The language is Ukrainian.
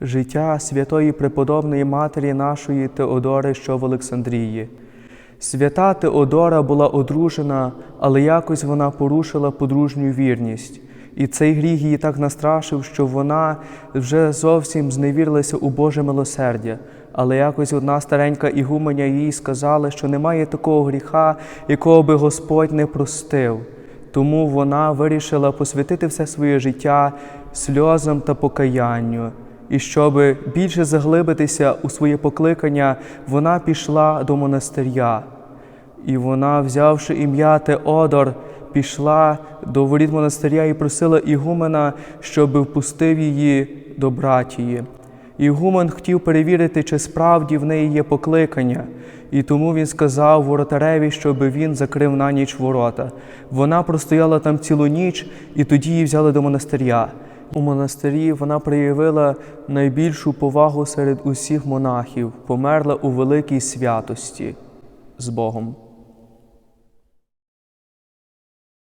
Життя святої преподобної матері нашої Теодори, що в Олександрії. Свята Теодора була одружена, але якось вона порушила подружню вірність. І цей гріх її так настрашив, що вона вже зовсім зневірилася у Боже милосердя. Але якось одна старенька ігуменя їй сказала, що немає такого гріха, якого би Господь не простив. Тому вона вирішила посвятити все своє життя сльозам та покаянню. І щоб більше заглибитися у своє покликання, вона пішла до монастиря. І вона, взявши ім'я Теодор, пішла до воріт монастиря і просила Ігумена, щоб впустив її до братії. Ігумен хотів перевірити, чи справді в неї є покликання, і тому він сказав воротареві, щоб він закрив на ніч ворота. Вона простояла там цілу ніч, і тоді її взяли до монастиря. У монастирі вона проявила найбільшу повагу серед усіх монахів, померла у великій святості з Богом.